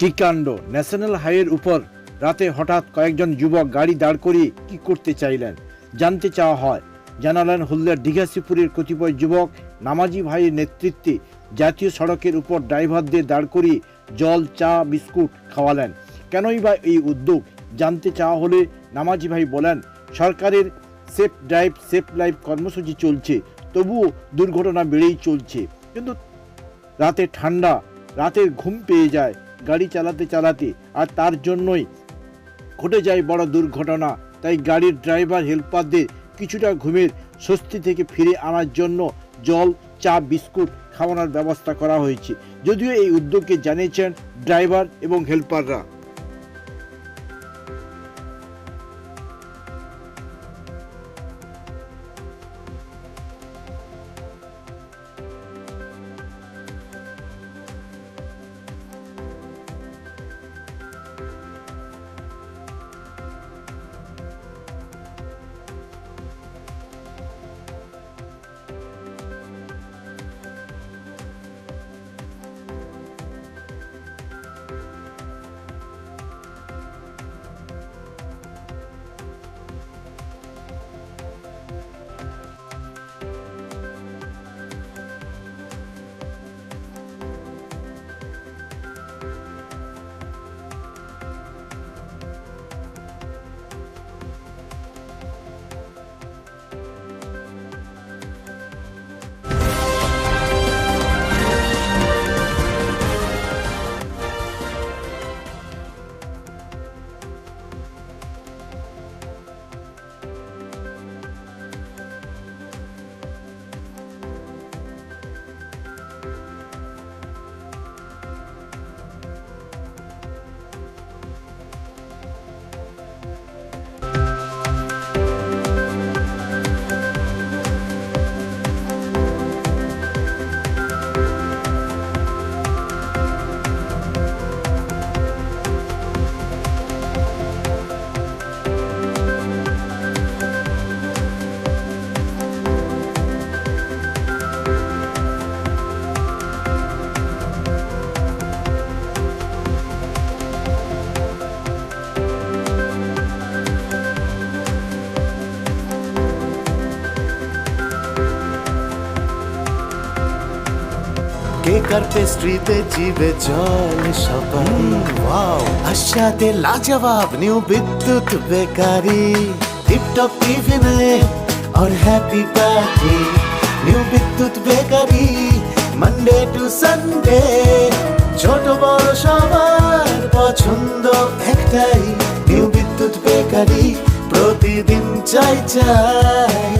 কি কাণ্ড ন্যাশনাল হাইওয়ের উপর রাতে হঠাৎ কয়েকজন যুবক গাড়ি দাঁড় করিয়ে কি করতে চাইলেন, জানতে চাওয়া হয়। জানালেন হলদিয়ার দীঘাশিপুরের কতিপয় যুবক নামাজি ভাইয়ের নেতৃত্বে জাতীয় সড়কের উপর ড্রাইভারদের দাঁড় করিয়ে জল, চা, বিস্কুট খাওয়ালেন। কেনই বা এই উদ্যোগ? জানতে চাওয়া হলে নামাজি ভাই বলেন, সরকারের সেফ ড্রাইভ, সেফ লাইফ কর্মসূচি চলছে, তবুও দুর্ঘটনা বেড়েই চলছে। কিন্তু রাতে ঠান্ডা, রাতের ঘুম পেয়ে যায় গাড়ি চালাতে চালাতে আর তার জন্যই ঘটে যায় বড় দুর্ঘটনা। তাই গাড়ির ড্রাইভার, হেল্পারদের কিছুটা ঘুমের স্বস্তি থেকে ফিরে আনার জন্য জল, চা, বিস্কুট খাওয়ানোর ব্যবস্থা করা হয়েছে। যদিও এই উদ্যোগকে জানিয়েছেন ড্রাইভার এবং হেল্পাররা। কেক আর পেস্ট্রিতে জিবে জল সপারি ওয়াও আশাতে লাজবাব নিউ বিদ্যুৎ বেকারি টিপটপ টিফিনে और happy party new Bidyut bakery Monday to Sunday ছোট বড় সবার পছন্দ একটাই নিউ বিদ্যুৎ বেকারি প্রতিদিন চাই চাই